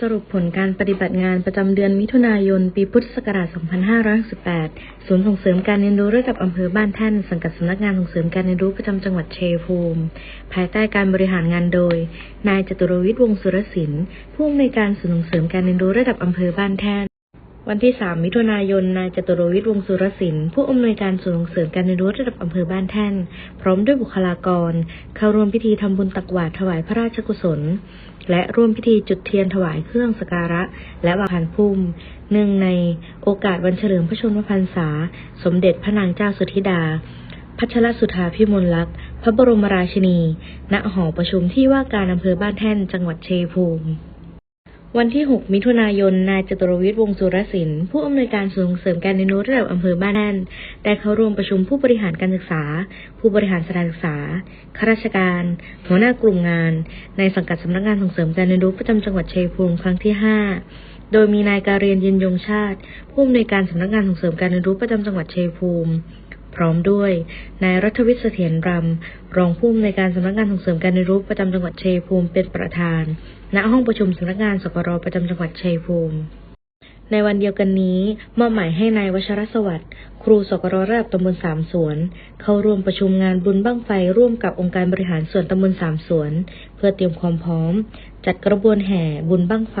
สรุปผลการปฏิบัติงานประจำเดือนมิถุนายน ปีพุทธศักราช 2568 ศูนย์ส่งเสริมการเรียนรู้ระดับอำเภอบ้านแท่น สังกัดสำนักงานส่งเสริมการเรียนรู้ประจำจังหวัดเชียภูมิ ภายใต้การบริหารงานโดย นายจตุรวิทย์วงศ์สุรศิลป์ผู้อำนวยการศูนย์ส่งเสริมการเรียนรู้ระดับอำเภอบ้านแท่น วันที่ 3 มิถุนายน นายจตุรวิทย์วงสุรศิลป์ผู้อำนวยการศูนย์ส่งเสริมการเรียนรู้ระดับอำเภอบ้านแท่น พร้อมด้วยบุคลากร เข้าร่วมพิธีทำบุญตักบาตรถวายพระราชกุศล และร่วมพิธีจุดเทียนถวายเครื่องสการะ และวางพานพุ่มเนื่องในโอกาสวันเฉลิมพระชนมพรรษา สมเด็จพระนางเจ้าสุธิดา พัชรสุธาพิมลลักษณ์พระบรมราชินี ณ หอประชุมที่ว่าการอำเภอบ้านแท่น จังหวัดเชัยงภูมิ วันที่ 6 มิถุนายน นายจตุรวิทย์วงสุรศิลป์ผู้อำนวยการส่งเสริมการเรียนรู้ระดับอำเภอบ้านแท่นได้เข้าร่วมประชุมผู้บริหารการศึกษา ผู้บริหารสถานศึกษาข้าราชการ หัวหน้ากลุ่มงาน ในสังกัดสำนักงานส่งเสริมการเรียนรู้ประจำจังหวัดชัยภูมิครั้งที่ 5 โดยมีนายการเรียนยินยงชาติ ผู้อำนวยการสำนักงานส่งเสริมการเรียนรู้ประจำจังหวัดชัยภูมิ พร้อมด้วยนายรัฐวิทย์เสถียรรำรองผู้อำนวยการสำนักงานส่งเสริมการเรียนรู้ประจำจังหวัดชัยภูมิเป็นประธาน ณห้องประชุมสำนักงานสกรประจำจังหวัดชัยภูมิในวันเดียวกันนี้มอบหมายให้นายวชรสวัสดิ์ครูสกรระดับตำบลสามสวน เข้าร่วมประชุมงานบุญบั้งไฟร่วมกับองค์การบริหารส่วนตำบลสามสวน เพื่อเตรียมความพร้อม จัดกระบวนแห่บุญบั้งไฟ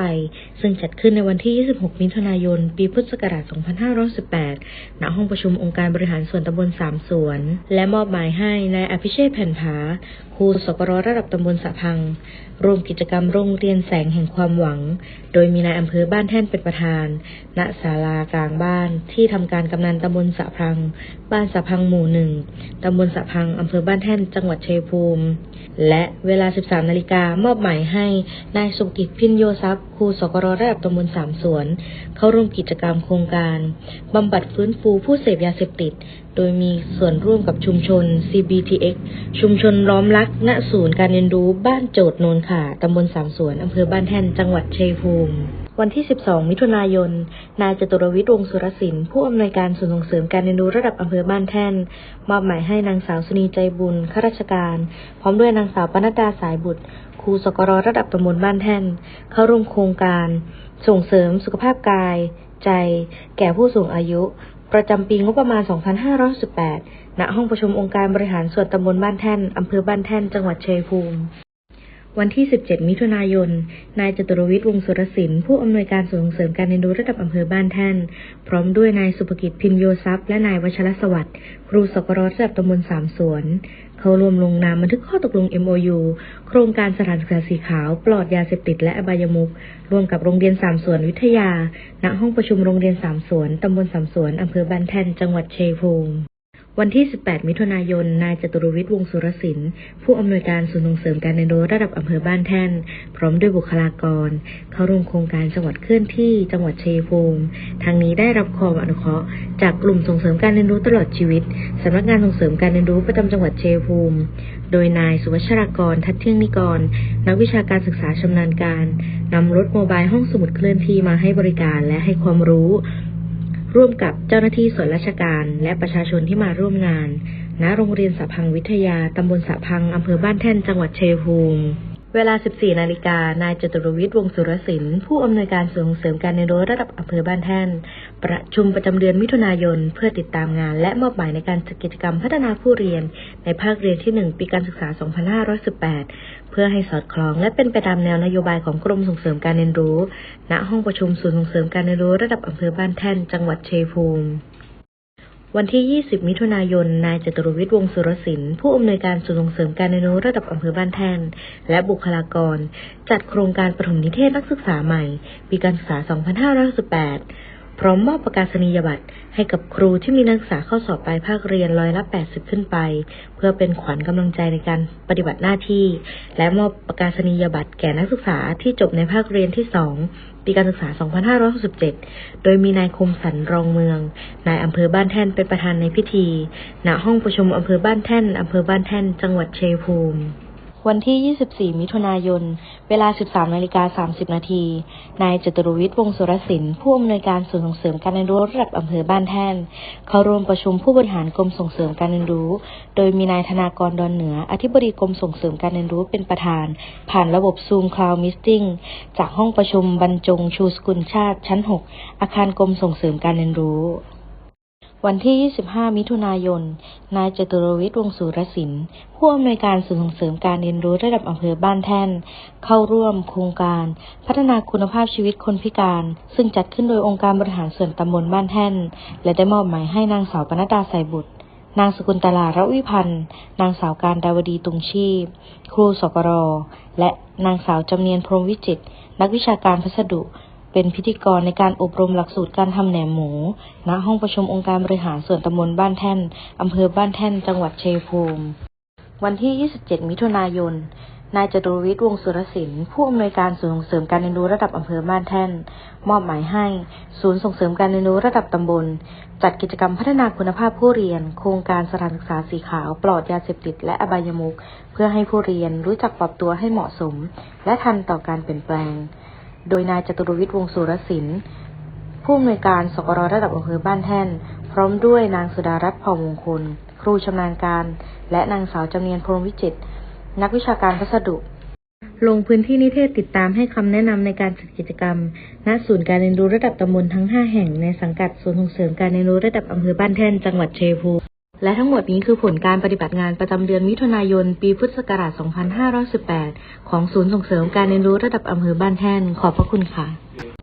ซึ่งจัดขึ้นในวันที่ 26 มิถุนายน ปีพุทธศักราช 2518 ณ ห้องประชุมองค์การบริหารส่วนตำบลสามสวน และมอบหมายให้นายอภิเชษแผ่นผาครูสกรระดับตำบลสะพัง ร่วมกิจกรรมโรงเรียนแสงแห่งความหวัง โดยมีนายอำเภอบ้านแท่นเป็นประธาน ณ ศาลากลางบ้านที่ทำการกำนันตำบลสะพัง บ้านสะพังหมู่หนึ่งตำบลสะพังอำเภอบ้านแท่น จังหวัดชัยภูมิ และเวลา 13 นาฬิกามอบหมายให้นายสุกิจพินโยทรัพย์ครูสกรระดับตำบลสามสวน เข้าร่วมกิจกรรมโครงการบำบัดฟื้นฟูผู้เสพยาเสพติด โดยมีส่วนร่วมกับชุมชน CBTX ชุมชนล้อมรัก ณศูนย์การเรียนรู้บ้านโจดโนนขาตำบลสามสวนอำเภอบ้านแท่นจังหวัดชัยภูมิวันที่ 12 มิถุนายน นายจตุรวิทย์วงสุรศิลป์ผู้อำนวยการศูนย์ส่งเสริมการเรียนรู้ระดับอำเภอบ้านแท่น มอบหมายให้นางสาวสุนีใจบุญข้าราชการ พร้อมด้วยนางสาวปนัดดาสายบุตร ครูสกรระดับตำบลบ้านแท่น เข้าร่วมโครงการ ส่งเสริมสุขภาพกาย ใจ แก่ผู้สูงอายุ ประจำปีงบประมาณ 2518ณห้องประชุมองค์การบริหารส่วนตำบลบ้านแท่นอำเภอบ้านแท่น จังหวัดชัยภูมิวันที่ 17 มิถุนายน นายจตุรวิทย์วงศ์สุรศิลป์ผู้อำนวยการส่งเสริมการเรียนรู้ระดับอำเภอบ้านแท่น พร้อมด้วยนายสุภกิจพิมโยทรัพย์และนายวชรสวัสดิ์ ครูสกรระดับตำบลสามสวน เข้าร่วมลงนามบันทึกข้อตกลง MOU โครงการสถานศึกษาสีขาว ปลอดยาเสพติดและอบายมุกร่วมกับโรงเรียนสามสวนวิทยา ณ ห้องประชุมโรงเรียนสามสวน ตำบลสามสวน อำเภอบ้านแทน จังหวัดชัยภูมิ วันที่ 18 มิถุนายน นายจตุรวิทย์วงศ์สุรศิลป์ผู้อำนวยการศูนย์ส่งเสริมการเรียนรู้ระดับอำเภอบ้านแท่น พร้อมด้วยบุคลากร เข้าร่วมโครงการจังหวัดเคลื่อนที่จังหวัดชัยภูมิทางนี้ได้รับความอนุเคราะห์จากกลุ่มส่งเสริมการเรียนรู้ตลอดชีวิตสำนักงานส่งเสริมการเรียนรู้ประจำจังหวัดชัยภูมิ โดยนายสุวัชรากร ทัดเที่ยงนิกร นักวิชาการศึกษาชำนาญการนำรถโมบายห้องสมุดเคลื่อนที่มาให้บริการและให้ความรู้ ร่วมกับเจ้าหน้าที่ส่วนราชการ และประชาชนที่มาร่วมงาน ณ โรงเรียนสะพังวิทยา ตำบลสะพัง อำเภอบ้านแท่น จังหวัดเชียงภูมิ เวลา 14 นาฬิกา นายจตุรวิทย์วงสุรศิลป์ผู้อำนวยการส่งเสริมการเรียนรู้ระดับอำเภอบ้านแท่น ประชุมประจำเดือนมิถุนายน เพื่อติดตามงาน และมอบหมายในการจัดกิจกรรมพัฒนาผู้เรียน ในภาคเรียนที่ 1 ปีการศึกษา 2518 เพื่อให้สอดคล้องและเป็นไปตามแนวนโยบายของกรมส่งเสริมการเรียนรู้ ณ ห้องประชุมศูนย์ส่งเสริมการเรียนรู้ระดับอำเภอบ้านแท่น จังหวัดเชัยงภูมิ วันที่ 20 มิถุนายน นายจตุรวิทย์วงศ์สุรศิลป์ผู้อำนวยการศูนย์ส่งเสริมการเรียนรู้ระดับอำเภอบ้านแท่น และบุคลากร จัดโครงการปฐมนิเทศนักศึกษาใหม่ ปีการศึกษา 2518 พร้อมมอบประกาศนียบัตรให้กับครูที่มีนักศึกษาเข้าสอบปลายภาคเรียนร้อยละ 80 ขึ้นไป เพื่อเป็นขวัญกำลังใจในการปฏิบัติหน้าที่ และมอบประกาศนียบัตรแก่นักศึกษาที่จบในภาคเรียนที่ 2 ปีการศึกษา 2567 โดยมีนายคมสันรองเมือง นายอำเภอบ้านแท่นเป็นประธานในพิธี ณ ห้องประชุมอำเภอบ้านแท่นอำเภอบ้านแท่น จังหวัดเชัยงภูมิ วันที่ 24 มิถุนายน เวลา 13นาฬิกา30 นาที นายจตุรวิทย์วงศ์สุรศิลป์ผู้อำนวยการศูนย์ส่งเสริมการเรียนรู้ระดับอำเภอบ้านแท่น เข้าร่วมประชุมผู้บริหารกรมส่งเสริมการเรียนรู้ โดยมีนายธนากรดอนเหนือ อธิบดีกรมส่งเสริมการเรียนรู้เป็นประธาน ผ่านระบบ Zoom Cloud Meeting จากห้องประชุมบรรจงชูสกุลชาติชั้น 6 อาคารกรมส่งเสริมการเรียนรู้ วันที่ 25 มิถุนายน นายจตุรวิทย์วงศ์สุรศิลป์ผู้อำนวยการศูนส่งเสริมการเรียนรู้ระดับอำเภอบ้านแท่น เข้าร่วมโครงการ พัฒนาคุณภาพชีวิตคนพิการ ซึ่งจัดขึ้นโดยองค์การบริหารส่วนตำบลบ้านแท่น และได้มอบหมายให้นางสาวปนัดดาใส่บุตรนางสกุลตลาระวิพันธ์ นางสาวการดาวดีตุงชีพ ครูสกร และนางสาวจำเนียนพรหมวิจิตนักวิชาการพัสดุ เป็นพิธีกรในการอบรมหลักสูตรการทำแหนมหมู ณ ห้องประชุมองค์การบริหารส่วนตำบลบ้านแท่น อำเภอบ้านแท่น จังหวัดเชัยงภูมิ วันที่ 27 มิถุนายน นายจตุรวิทย์วงศ์สุรศิลป์ผู้อำนวยการศูนย์ส่งเสริมการเรียนรู้ระดับอำเภอบ้านแท่น มอบหมายให้ ศูนย์ส่งเสริมการเรียนรู้ระดับตำบล จัดกิจกรรมพัฒนาคุณภาพผู้เรียน โครงการสถานศึกษาสีขาว ปลอดยาเสพติด และอบายมุขเพื่อให้ผู้เรียนรู้จักปรับตัวให้เหมาะสม และทันต่อการเปลี่ยนแปลง โดยนายจตุรวิทย์วงสุรศิลป์ผู้อำนวยการสกรระดับอำเภอบ้านแท่น พร้อมด้วยนางสุดารัตน์เผ่ามงคล ครูชำนาญการ และนางสาวจำเนียนพรหมวิจิต นักวิชาการพัสดุ ลงพื้นที่นิเทศติดตามให้คำแนะนำในการจัดกิจกรรม ณ ศูนย์การเรียนรู้ระดับตำบลทั้ง 5 แห่งในสังกัดศูนย์ส่งเสริมการเรียนรู้ระดับอำเภอบ้านแท่น จังหวัดเชัยงภูมิ และทั้งหมดนี้คือผลการปฏิบัติงานประจำเดือนมิถุนายน ปีพุทธศักราช 2518 ของศูนย์ส่งเสริมการเรียนรู้ระดับอำเภอบ้านแท่น ขอบพระคุณค่ะ